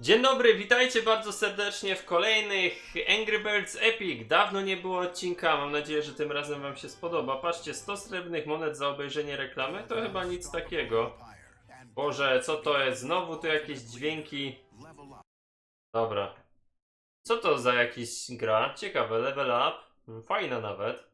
Dzień dobry, witajcie bardzo serdecznie w kolejnych Angry Birds Epic. Dawno nie było odcinka, mam nadzieję, że tym razem wam się spodoba. Patrzcie, 100 srebrnych monet za obejrzenie reklamy, to chyba nic takiego. Boże, co to jest? Znowu tu jakieś dźwięki. Dobra. Co to za jakiś gra? Ciekawe, level up. Fajna nawet.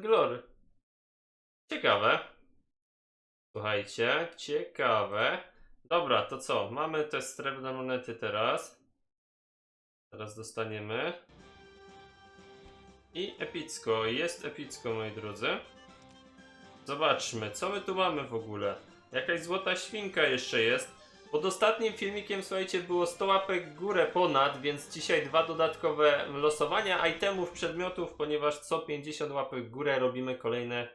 Glory. Ciekawe. Słuchajcie, ciekawe. Dobra, to co? Mamy te srebrne monety teraz. Teraz dostaniemy. I epicko. Jest epicko, moi drodzy. Zobaczmy, co my tu mamy w ogóle. Jakaś złota świnka jeszcze jest. Pod ostatnim filmikiem, słuchajcie, było 100 łapek górę ponad, więc dzisiaj dwa dodatkowe losowania itemów, przedmiotów, ponieważ co 50 łapek górę robimy kolejne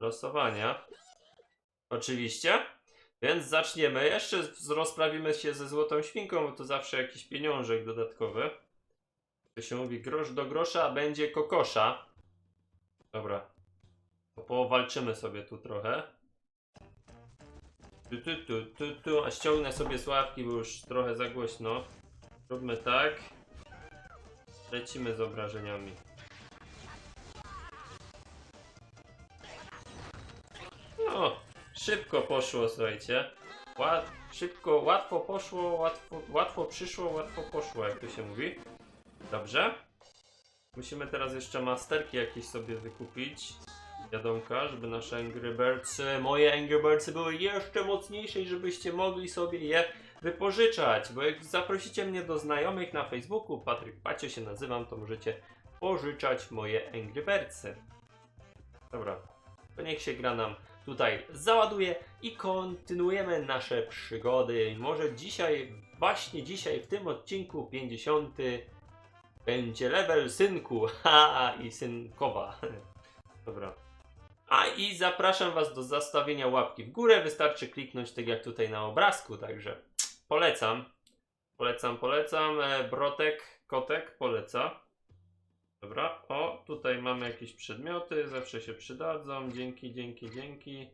losowania. Oczywiście. Więc zaczniemy. Jeszcze rozprawimy się ze złotą świnką, bo to zawsze jakiś pieniążek dodatkowy. To się mówi grosz do grosza, będzie kokosza. Dobra. Powalczymy sobie tu trochę. Tu, tu, tu, tu, tu. A ściągnę sobie sławki, bo już trochę za głośno. Róbmy tak. Lecimy z obrażeniami. No, szybko poszło, słuchajcie. Ła szybko, łatwo poszło, łatwo, łatwo przyszło, łatwo poszło, jak to się mówi. Dobrze. Musimy teraz jeszcze masterki jakieś sobie wykupić. Wiadomka, żeby nasze Angry Birds, moje Angry Birds były jeszcze mocniejsze i żebyście mogli sobie je wypożyczać. Bo jak zaprosicie mnie do znajomych na Facebooku, Patryk Pacio się nazywam, to możecie pożyczać moje Angry Birdsy. Dobra, to niech się gra nam tutaj załaduje i kontynuujemy nasze przygody. Może dzisiaj, właśnie dzisiaj w tym odcinku 50 będzie level synku, ha i synkowa. Dobra. A i zapraszam Was do zastawienia łapki w górę. Wystarczy kliknąć tak jak tutaj na obrazku, także polecam. Polecam, polecam. E, Brotek, kotek poleca. Dobra, o, tutaj mamy jakieś przedmioty, zawsze się przydadzą. Dzięki, dzięki, dzięki.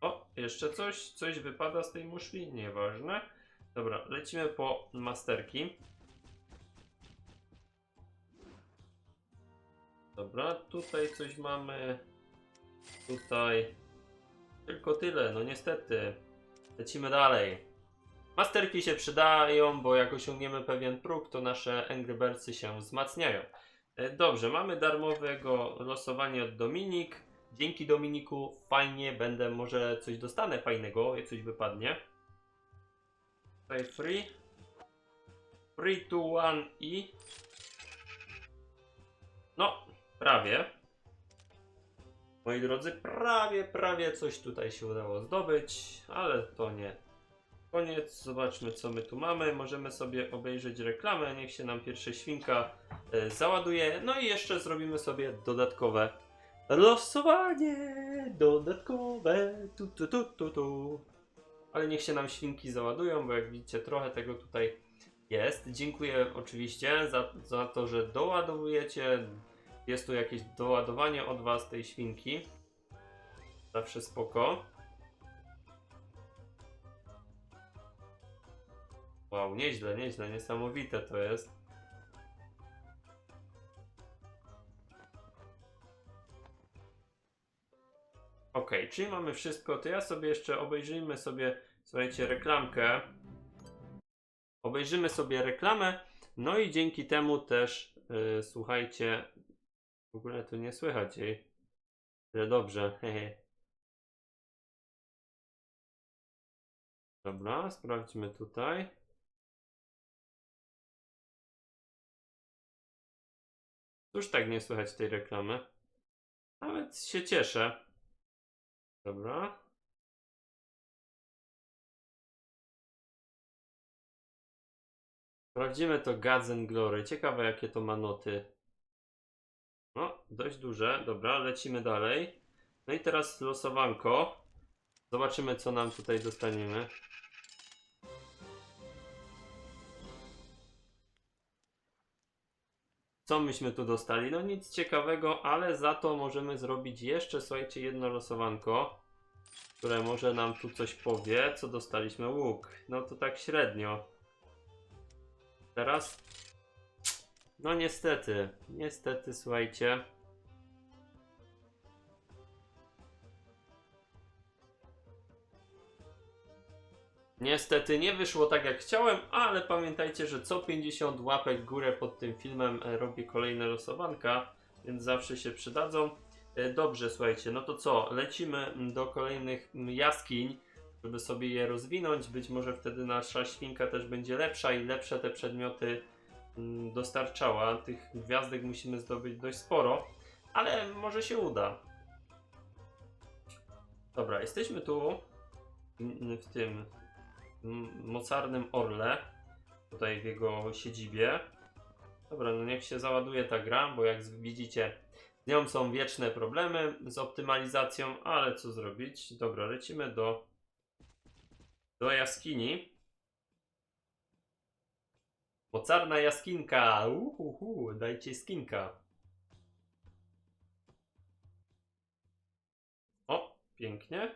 O, jeszcze coś, coś wypada z tej muszli, nieważne. Dobra, lecimy po masterki. Dobra, tutaj coś mamy. Tutaj. Tylko tyle, no niestety. Lecimy dalej. Masterki się przydają, bo jak osiągniemy pewien próg, to nasze Angry Birdsy się wzmacniają. E, Dobrze, mamy darmowego losowanie od Dominik. Dzięki Dominiku fajnie będę, może coś dostanę fajnego, jak coś wypadnie. Tutaj free. Free to one i. No, prawie. Moi drodzy, prawie, prawie coś tutaj się udało zdobyć, ale to nie koniec. Zobaczmy, co my tu mamy. Możemy sobie obejrzeć reklamę. Niech się nam pierwsza świnka e, załaduje. No i jeszcze zrobimy sobie dodatkowe losowanie. Dodatkowe. Tu, tu, tu, tu, tu. Ale niech się nam świnki załadują, bo jak widzicie, trochę tego tutaj jest. Dziękuję oczywiście za, za to, że doładowujecie. Jest tu jakieś doładowanie od Was tej świnki. Zawsze spoko. Wow, nieźle, nieźle, niesamowite to jest. Ok, czyli mamy wszystko, to ja sobie jeszcze obejrzyjmy sobie, słuchajcie, reklamkę. Obejrzymy sobie reklamę, no i dzięki temu też, yy, słuchajcie, w ogóle tu nie słychać jej. Ale dobrze, hehe. Dobra, sprawdźmy tutaj. Cóż tak nie słychać tej reklamy? Nawet się cieszę. Dobra. Sprawdzimy to Gods Glory. Ciekawe jakie to ma noty. No, dość duże. Dobra, lecimy dalej. No i teraz losowanko. Zobaczymy, co nam tutaj dostaniemy. Co myśmy tu dostali? No nic ciekawego, ale za to możemy zrobić jeszcze, słuchajcie, jedno losowanko, które może nam tu coś powie, co dostaliśmy łuk. No to tak średnio. Teraz no niestety, niestety, słuchajcie. Niestety nie wyszło tak jak chciałem, ale pamiętajcie, że co 50 łapek górę pod tym filmem e, robię kolejne losowanka, więc zawsze się przydadzą. E, Dobrze, słuchajcie, no to co? Lecimy mm, do kolejnych mm, jaskiń, żeby sobie je rozwinąć. Być może wtedy nasza świnka też będzie lepsza i lepsze te przedmioty dostarczała. Tych gwiazdek musimy zdobyć dość sporo, ale może się uda. Dobra, jesteśmy tu mm, w tym mocarnym orle, tutaj w jego siedzibie. Dobra, no niech się załaduje ta gra, bo jak widzicie, z nią są wieczne problemy z optymalizacją, ale co zrobić? Dobra, lecimy do, do jaskini. Mocarna jaskinka! Uhuhu, dajcie skinka. O, pięknie.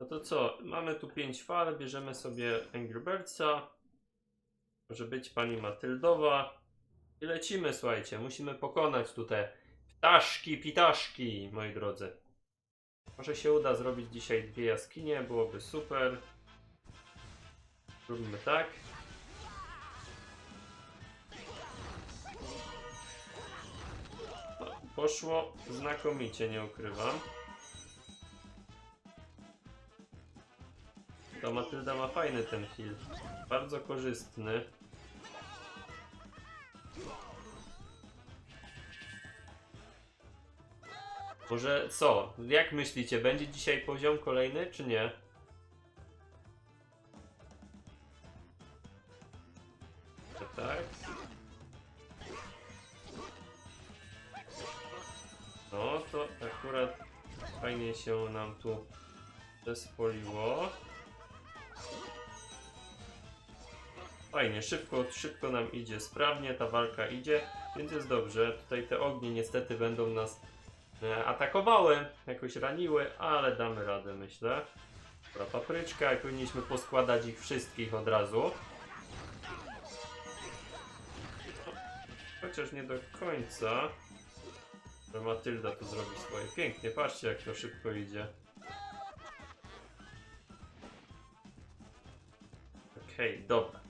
No to co? Mamy tu 5 fal, bierzemy sobie Angry Birdsa. Może być pani Matyldowa. I lecimy, słuchajcie. Musimy pokonać tutaj ptaszki, pitaszki, moi drodzy. Może się uda zrobić dzisiaj dwie jaskinie, byłoby super. Zróbmy tak. Poszło znakomicie, nie ukrywam. Ta Matylda ma fajny ten heal. Bardzo korzystny. Może co? Jak myślicie, będzie dzisiaj poziom kolejny, czy nie? Się nam tu zespoliło. Fajnie, szybko, szybko nam idzie, sprawnie ta walka idzie, więc jest dobrze. Tutaj te ognie niestety będą nas e, atakowały, jakoś raniły, ale damy radę, myślę. Dobra, papryczka, jak powinniśmy poskładać ich wszystkich od razu. Chociaż nie do końca. Dobra, Matylda tu zrobi swoje. Pięknie, patrzcie jak to szybko idzie. Okej, dobra.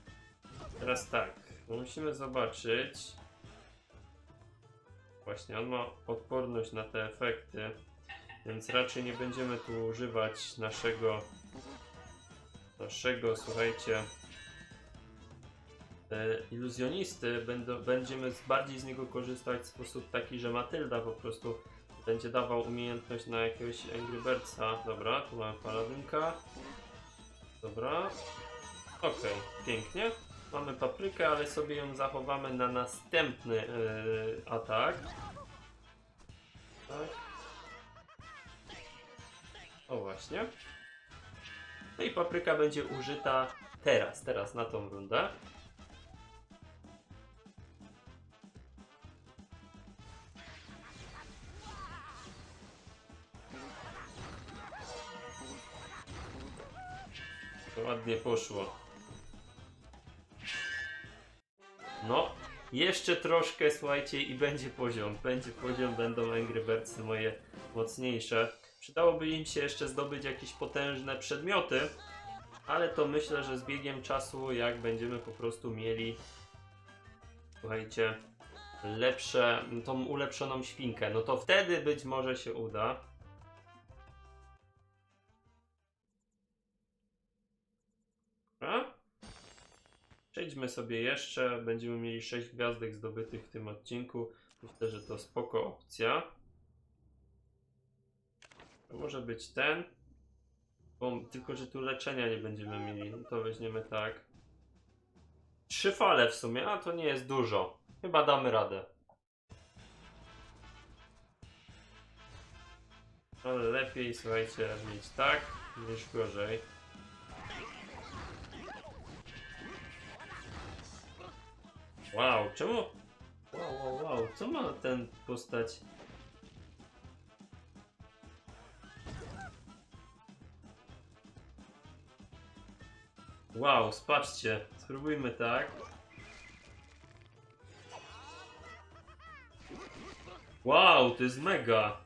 Teraz tak, musimy zobaczyć. Właśnie, on ma odporność na te efekty, więc raczej nie będziemy tu używać naszego, naszego, słuchajcie, iluzjonisty. Będziemy bardziej z niego korzystać w sposób taki, że Matylda po prostu będzie dawał umiejętność na jakiegoś Angry Birdsa. Dobra, tu mamy paladynka. Dobra, Okej, pięknie. Mamy paprykę, ale sobie ją zachowamy na następny yy, atak. Tak. O właśnie. No i papryka będzie użyta teraz, teraz na tą rundę. Ładnie poszło. No, jeszcze troszkę, słuchajcie, i będzie poziom. Będzie poziom, będą Angry Birdsy moje mocniejsze. Przydałoby im się jeszcze zdobyć jakieś potężne przedmioty, ale to myślę, że z biegiem czasu, jak będziemy po prostu mieli, słuchajcie, lepsze, tą ulepszoną świnkę, no to wtedy być może się uda. Przejdźmy sobie jeszcze. Będziemy mieli 6 gwiazdek zdobytych w tym odcinku. Myślę, że to spoko opcja. To może być ten. Bo, tylko, że tu leczenia nie będziemy mieli. No to weźmiemy tak. Trzy fale w sumie, a to nie jest dużo. Chyba damy radę. Ale lepiej, słuchajcie, mieć tak niż gorzej. Wow, czemu? Wow, wow, wow, co ma ten postać? Wow, spatrzcie, spróbujmy tak. Wow, to jest mega!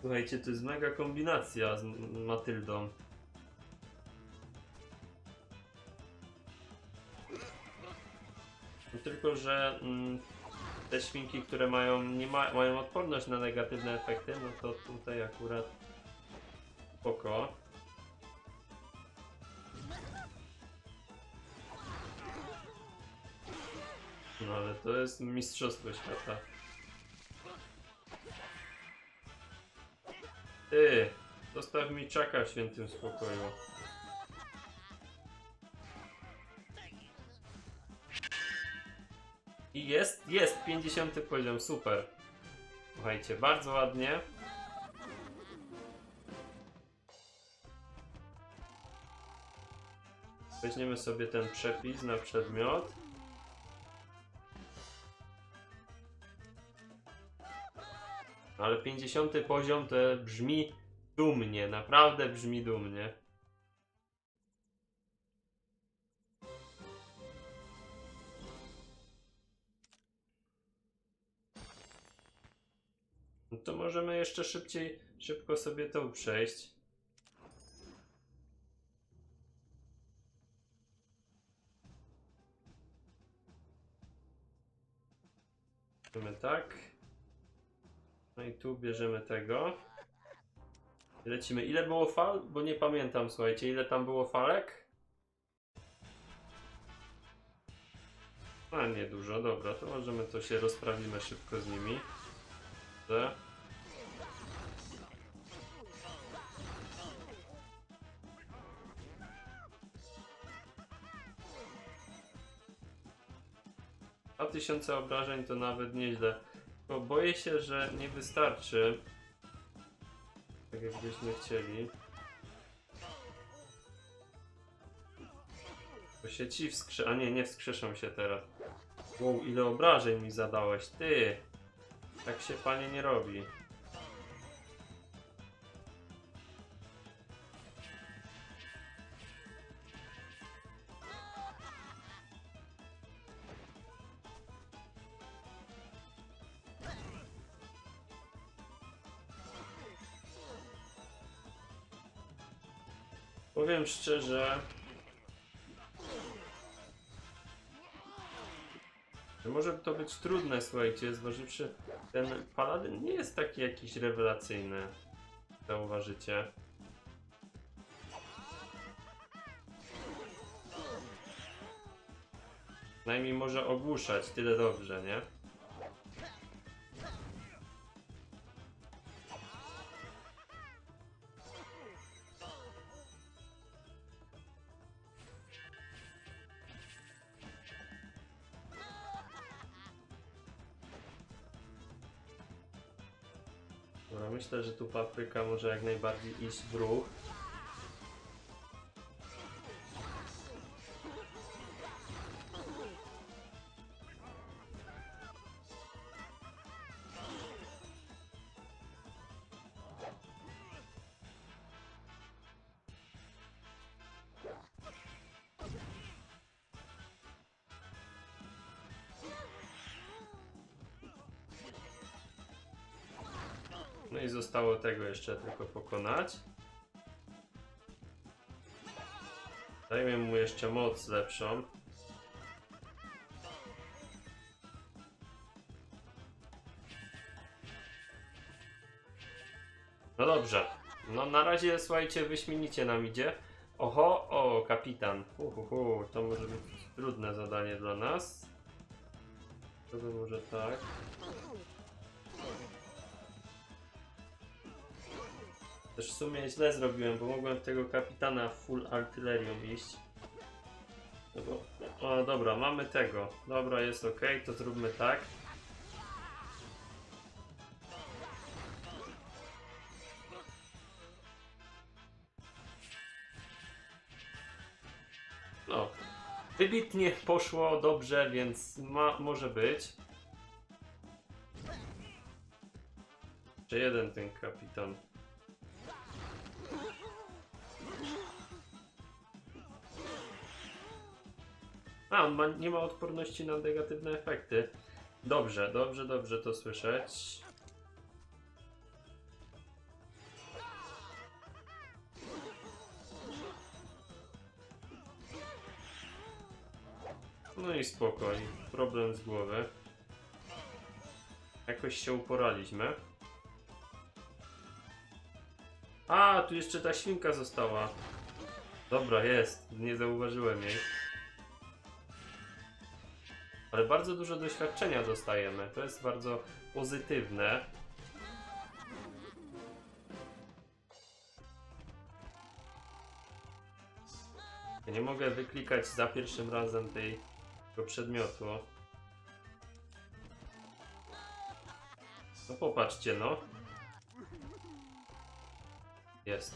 Słuchajcie, to jest mega kombinacja z Matyldą. Tylko, że mm, te świnki, które mają, nie ma, mają odporność na negatywne efekty, no to tutaj akurat spoko. No ale to jest mistrzostwo świata. Ty, zostaw mi czaka w świętym spokoju. I jest, jest, 50 poziom, super. Słuchajcie, bardzo ładnie. Weźmiemy sobie ten przepis na przedmiot. Ale 50 poziom to brzmi dumnie, naprawdę brzmi dumnie. To możemy jeszcze szybciej, szybko sobie to przejść. Robimy tak. No i tu bierzemy tego. Lecimy. Ile było fal? Bo nie pamiętam, słuchajcie, ile tam było falek? A nie dużo, dobra, to możemy to się rozprawimy szybko z nimi. Dobrze. A tysiące obrażeń to nawet nieźle. Bo boję się, że nie wystarczy. Tak jakbyśmy chcieli. Bo się ci wskrzy... A nie, nie wskrzeszą się teraz. Wow, ile obrażeń mi zadałeś, ty! Tak się panie nie robi. Powiem szczerze, że może to być trudne, słuchajcie, zważywszy, ten paladyn nie jest taki jakiś rewelacyjny. Zauważycie. Najmniej może ogłuszać, tyle dobrze, nie? Myślę, że tu papryka może jak najbardziej iść w ruch. No i zostało tego jeszcze tylko pokonać. Dajmy mu jeszcze moc lepszą. No dobrze. No na razie słuchajcie, wyśmienicie nam idzie. Oho, o, kapitan. Uhuhu, to może być trudne zadanie dla nas. To może tak. Też w sumie źle zrobiłem, bo mogłem tego kapitana full artylerią iść. No bo, o dobra, mamy tego. Dobra, jest ok, to zróbmy tak. No, wybitnie poszło dobrze, więc ma, może być. Jeszcze jeden ten kapitan. A, on ma, nie ma odporności na negatywne efekty. Dobrze, dobrze, dobrze to słyszeć. No i spokoj, problem z głowy. Jakoś się uporaliśmy. A, tu jeszcze ta świnka została. Dobra, jest, nie zauważyłem jej. Ale bardzo dużo doświadczenia dostajemy. To jest bardzo pozytywne. Ja nie mogę wyklikać za pierwszym razem tej, tego przedmiotu. No popatrzcie, no. Jest.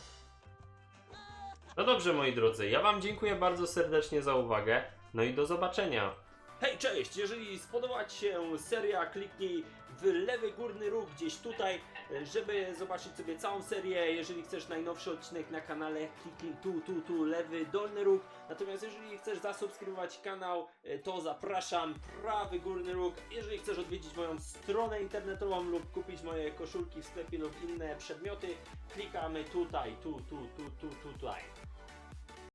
No dobrze, moi drodzy, ja Wam dziękuję bardzo serdecznie za uwagę. No i do zobaczenia. Hej, cześć! Jeżeli spodobała Ci się seria, kliknij w lewy górny róg gdzieś tutaj, żeby zobaczyć sobie całą serię. Jeżeli chcesz najnowszy odcinek na kanale, kliknij tu, tu, tu, lewy dolny róg. Natomiast jeżeli chcesz zasubskrybować kanał, to zapraszam, prawy górny róg. Jeżeli chcesz odwiedzić moją stronę internetową lub kupić moje koszulki w sklepie lub inne przedmioty, klikamy tutaj, tu, tu, tu, tu, tu, tutaj.